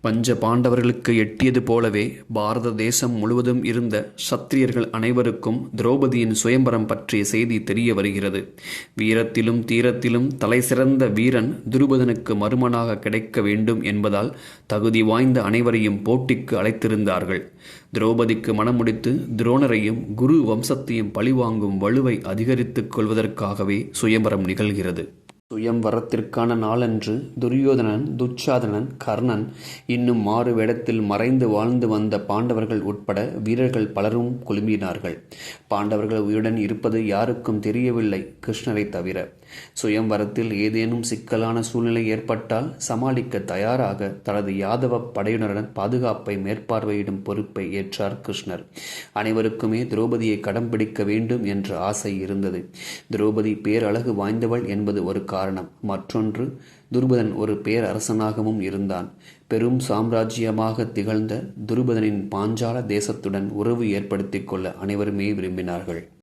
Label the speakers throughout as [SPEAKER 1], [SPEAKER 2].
[SPEAKER 1] பஞ்ச பாண்டவர்களுக்கு எட்டியது போலவே பாரத தேசம் முழுவதும் இருந்த சத்திரியர்கள் அனைவருக்கும் திரௌபதியின் சுயம்பரம் பற்றிய செய்தி தெரிய வருகிறது. வீரத்திலும் தீரத்திலும் தலைசிறந்த வீரன் துருபதனுக்கு மருமனாக கிடைக்க வேண்டும் என்பதால் தகுதி வாய்ந்த அனைவரையும் போட்டிக்கு அழைத்திருந்தார்கள். திரௌபதிக்கு மணமுடித்து துரோணரையும் குரு வம்சத்தையும் பழிவாங்கும் வலுவை அதிகரித்துக் கொள்வதற்காகவே சுயம்பரம் நிகழ்கிறது. சுயம்வரத்திற்கான நாளன்று துரியோதனன் துச்சாதனன் கர்ணன் இன்னும் மாறு வேடத்தில் மறைந்து வாழ்ந்து வந்த பாண்டவர்கள் உட்பட வீரர்கள் பலரும் குழுமினார்கள் பாண்டவர்கள் உயிருடன் இருப்பது யாருக்கும் தெரியவில்லை கிருஷ்ணரை தவிர. சுயம்வரத்தில் ஏதேனும் சிக்கலான சூழ்நிலை ஏற்பட்டால் சமாளிக்க தயாராக தனது யாதவ படையினருடன் பாதுகாப்பை மேற்பார்வையிடும் பொறுப்பை ஏற்றார் கிருஷ்ணர். அனைவருக்குமே திரௌபதியை கடம் பிடிக்க வேண்டும் என்ற ஆசை இருந்தது. திரௌபதி பேரழகு வாய்ந்தவள் என்பது ஒரு காரணம். மற்றொன்று துருபதன் ஒரு பேரரசனாகவும் இருந்தான். பெரும் சாம்ராஜ்யமாக திகழ்ந்த துருபதனின் பாஞ்சால தேசத்துடன் உறவு ஏற்படுத்திக் கொள்ள அனைவருமே விரும்பினார்கள்.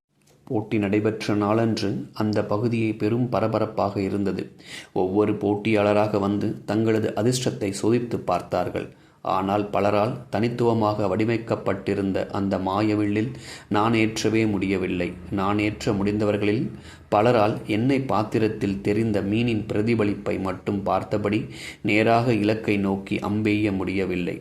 [SPEAKER 1] போட்டி நடைபெற்ற நாளன்று அந்த பகுதியை பெரும் பரபரப்பாக இருந்தது. ஒவ்வொரு போட்டியாளராக வந்து தங்களது அதிர்ஷ்டத்தை சோதித்து பார்த்தார்கள். ஆனால் பலரால் தனித்துவமாக வடிவமைக்கப்பட்டிருந்த அந்த மாயவில்லில் நான் ஏற்றவே முடியவில்லை. நான் ஏற்ற முடிந்தவர்களில் பலரால் எண்ணெய் பாத்திரத்தில் தெரிந்த மீனின் பிரதிபலிப்பை மட்டும் பார்த்தபடி நேராக இலக்கை நோக்கி அம்பெய்ய முடியவில்லை.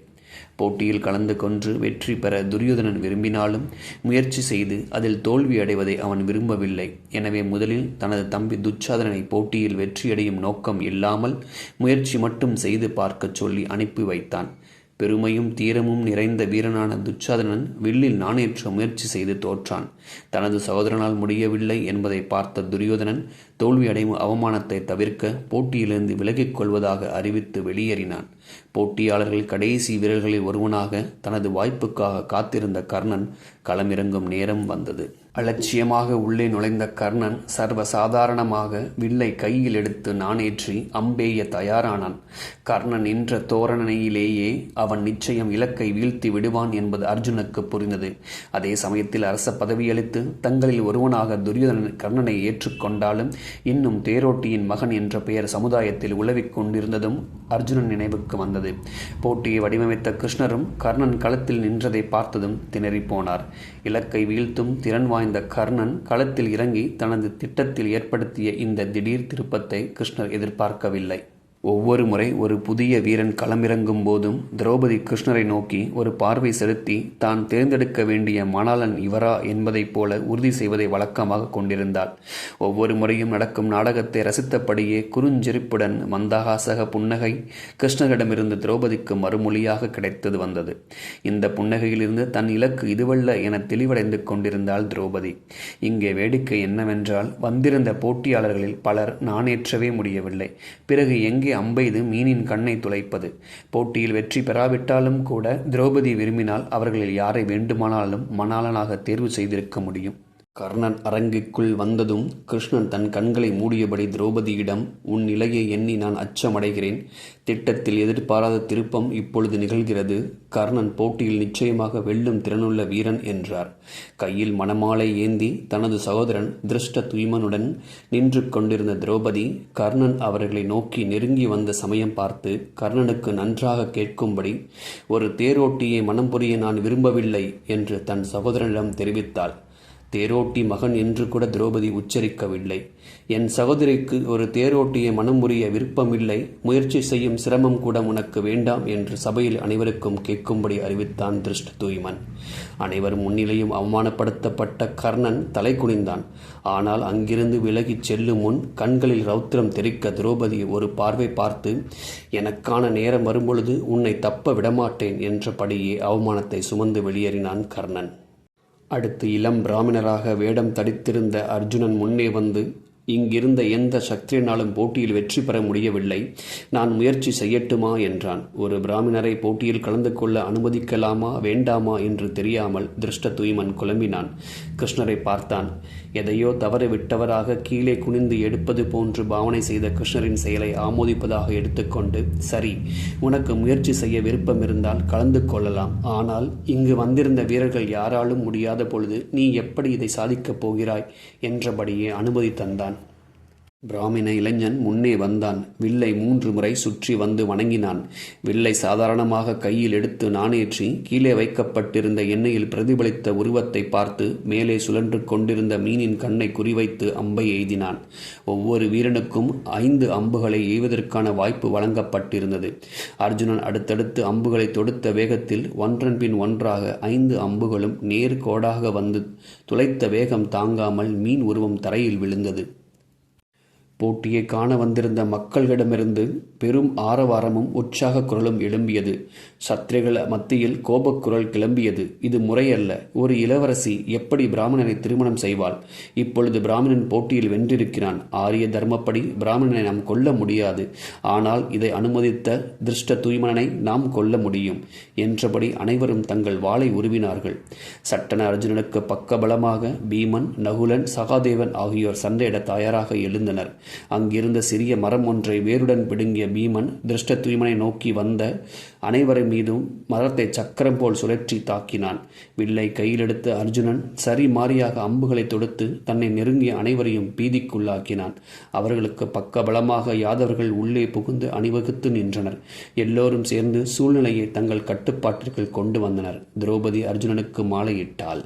[SPEAKER 1] போட்டியில் கலந்து கொன்று வெற்றி பெற துரியோதனன் விரும்பினாலும் முயற்சி செய்து அதில் தோல்வி அடைவதை அவன் விரும்பவில்லை. எனவே முதலில் தனது தம்பி துச்சாதனனை போட்டியில் வெற்றியடையும் நோக்கம் இல்லாமல் முயற்சி மட்டும் செய்து பார்க்கச் சொல்லி அனுப்பி வைத்தான். பெருமையும் தீரமும் நிறைந்த வீரனான துச்சாதனன் வில்லில் நாணேற்ற முயற்சி செய்து தோற்றான். தனது சகோதரனால் முடியவில்லை என்பதை பார்த்த துரியோதனன் தோல்வியடையும் அவமானத்தை தவிர்க்க போட்டியிலிருந்து விலகிக் கொள்வதாக அறிவித்து வெளியேறினான். போட்டியாளர்கள் கடைசி வீரர்களில் ஒருவனாக தனது வாய்ப்புக்காக காத்திருந்த கர்ணன் களமிறங்கும் நேரம் வந்தது. அலட்சியமாக உள்ளே நுழைந்த கர்ணன் சர்வ சாதாரணமாக வில்லை கையில் எடுத்து நாணேற்றி அம்பேய தயாரானான். கர்ணன் நின்ற தோரணையிலேயே அவன் நிச்சயம் இலக்கை வீழ்த்தி விடுவான் என்பது அர்ஜுனுக்கு புரிந்தது. அதே சமயத்தில் அரச பதவியளித்து தங்களில் ஒருவனாக துரியோதனன் கர்ணனை ஏற்றுக்கொண்டாலும் இன்னும் தேரோட்டியின் மகன் என்ற பெயர் சமுதாயத்தில் உலவிக் கொண்டிருந்ததும் அர்ஜுனன் நினைவுக்கு வந்தது. போட்டியை வடிவமைத்த கிருஷ்ணரும் கர்ணன் களத்தில் நின்றதை பார்த்ததும் திணறிப்போனார். இலக்கை வீழ்த்தும் திறன் வாய்ந்த கர்ணன் களத்தில் இறங்கி தனது திட்டத்தில் ஏற்படுத்திய இந்த திடீர் திருப்பத்தை கிருஷ்ணர் எதிர்பார்க்கவில்லை. ஒவ்வொரு முறை ஒரு புதிய வீரன் களமிறங்கும் போதும் திரௌபதி கிருஷ்ணரை நோக்கி ஒரு பார்வை செலுத்தி தான் தேர்ந்தெடுக்க வேண்டிய மணாளன் இவரா? என்பதைப் போல உறுதி செய்வதை வழக்கமாக கொண்டிருந்தாள். ஒவ்வொரு முறையும் நடக்கும் நாடகத்தை ரசித்தபடியே குறுஞ்சிரிப்புடன் மந்தகாசக புன்னகை கிருஷ்ணரிடமிருந்து திரௌபதிக்கு மறுமொழியாக கிடைத்தது வந்தது. இந்த புன்னகையிலிருந்து தன் இலக்கு இதுவல்ல என தெளிவடைந்து கொண்டிருந்தாள் திரௌபதி. இங்கே வேடிக்கை என்னவென்றால் வந்திருந்த போட்டியாளர்களில் பலர் நானேற்றவே முடியவில்லை. பிறகு எங்கே அம்பெய்து மீனின் கண்ணை துளைப்பது. போட்டியில் வெற்றி பெறாவிட்டாலும் கூட திரௌபதி விரும்பினால் அவர்களில் யாரை வேண்டுமானாலும் மணாளனாக தேர்வு செய்திருக்க முடியும். கர்ணன் அரங்கிற்குள் வந்ததும் கிருஷ்ணன் தன் கண்களை மூடியபடி திரௌபதியிடம் உன் நிலையை எண்ணி நான் அச்சமடைகிறேன். திட்டத்தில் எதிர்பாராத திருப்பம் இப்பொழுது நிகழ்கிறது. கர்ணன் போட்டியில் நிச்சயமாக வெல்லும் திறனுள்ள வீரன் என்றார். கையில் மணமாலை ஏந்தி தனது சகோதரன் திருஷ்ட துய்மனுடன் நின்று கொண்டிருந்த திரௌபதி கர்ணன் அவர்களை நோக்கி நெருங்கி வந்த சமயம் பார்த்து கர்ணனுக்கு நன்றாக கேட்கும்படி ஒரு தேரோட்டியை மனம் புரிய நான் விரும்பவில்லை என்று தன் சகோதரனிடம் தெரிவித்தாள். தேரோட்டி மகன் என்று கூட திரௌபதி உச்சரிக்கவில்லை. என் சகோதரிக்கு ஒரு தேரோட்டியை மனம் புரிய விருப்பமில்லை. முயற்சி செய்யும் சிரமம் கூட உனக்கு வேண்டாம் என்று சபையில் அனைவருக்கும் கேட்கும்படி அறிவித்தான் திருஷ்ட தூய்மன். அனைவர் முன்னிலையும் அவமானப்படுத்தப்பட்ட கர்ணன் தலை குனிந்தான் ஆனால் அங்கிருந்து விலகிச் செல்லும் முன் கண்களில் ரௌத்திரம் தெரிக்க திரௌபதி ஒரு பார்வை பார்த்து எனக்கான நேரம் வரும்பொழுது உன்னை தப்ப விடமாட்டேன் என்றபடியே அவமானத்தை சுமந்து வெளியேறினான் கர்ணன். அடுத்து இளம் பிராமணராக வேடம் தடித்திருந்த அர்ஜுனன் முன்னே வந்து இங்கிருந்த எந்த சக்தியினாலும் போட்டியில் வெற்றி பெற முடியவில்லை. நான் முயற்சி செய்யட்டுமா? என்றான். ஒரு பிராமணரை போட்டியில் கலந்து கொள்ள அனுமதிக்கலாமா? வேண்டாமா என்று தெரியாமல் திருஷ்ட தூய்மன் குழம்பினான். கிருஷ்ணரை பார்த்தான். எதையோ தவறு விட்டவராக கீழே குனிந்து எடுப்பது போன்று பாவனை செய்த கிருஷ்ணரின் செயலை ஆமோதிப்பதாக எடுத்துக்கொண்டு சரி உனக்கு முயற்சி செய்ய விருப்பம் இருந்தால் கலந்து கொள்ளலாம். ஆனால் இங்கு வந்திருந்த வீரர்கள் யாராலும் முடியாத பொழுது நீ எப்படி இதை சாதிக்கப் போகிறாய்? என்றபடியே அனுமதி தந்தான். பிராமண இளைஞன் முன்னே வந்தான். வில்லை மூன்று முறை சுற்றி வந்து வணங்கினான். வில்லை சாதாரணமாக கையில் எடுத்து நாணேற்றி கீழே வைக்கப்பட்டிருந்த எண்ணெயில் பிரதிபலித்த உருவத்தை பார்த்து மேலே சுழன்று கொண்டிருந்த மீனின் கண்ணை குறிவைத்து அம்பை எய்தினான். ஒவ்வொரு வீரனுக்கும் ஐந்து அம்புகளை எய்வதற்கான வாய்ப்பு வழங்கப்பட்டிருந்தது. அர்ஜுனன் அடுத்தடுத்து அம்புகளை தொடுத்த வேகத்தில் ஒன்றன் பின் ஒன்றாக ஐந்து அம்புகளும் நேர்கோடாக வந்து துளைத்த வேகம் தாங்காமல் மீன் உருவம் தரையில் விழுந்தது. போட்டியை காண வந்திருந்த மக்களிடமிருந்து பெரும் ஆரவாரமும் உற்சாக குரலும் எழும்பியது. சத்திரிகள் மத்தியில் கோபக்குரல் கிளம்பியது. இது முறையல்ல. ஒரு இளவரசி எப்படி பிராமணனை திருமணம் செய்வாள்? இப்பொழுது பிராமணன் போட்டியில் வென்றிருக்கிறான். ஆரிய தர்மப்படி பிராமணனை நாம் கொல்ல முடியாது. ஆனால் இதை அனுமதித்த திருஷ்ட தூய்மனனை நாம் கொல்ல முடியும் என்றபடி அனைவரும் தங்கள் வாளை உருவினார்கள். சட்டன அர்ஜுனனுக்கு பக்கபலமாக பீமன் நகுலன் சகாதேவன் ஆகியோர் சண்டையிட தயாராக எழுந்தனர். அங்கிருந்த சிறிய மரம் ஒன்றை வேருடன் பிடுங்கிய பீமன் திருஷ்ட தூய்மனை நோக்கி வந்த அனைவரை மீதும் மரத்தை சக்கரம் போல் சுழற்றி தாக்கினான். வில்லை கையிலெடுத்த அர்ஜுனன் சரி மாறியாக அம்புகளை தொடுத்து தன்னை நெருங்கிய அனைவரையும் பீதிக்குள்ளாக்கினான். அவர்களுக்கு பக்கபலமாக யாதவர்கள் உள்ளே புகுந்து அணிவகுத்து நின்றனர். எல்லோரும் சேர்ந்து சூழ்நிலையை தங்கள் கட்டுப்பாட்டிற்குள் கொண்டு வந்தனர். திரௌபதி அர்ஜுனனுக்கு மாலையிட்டாள்.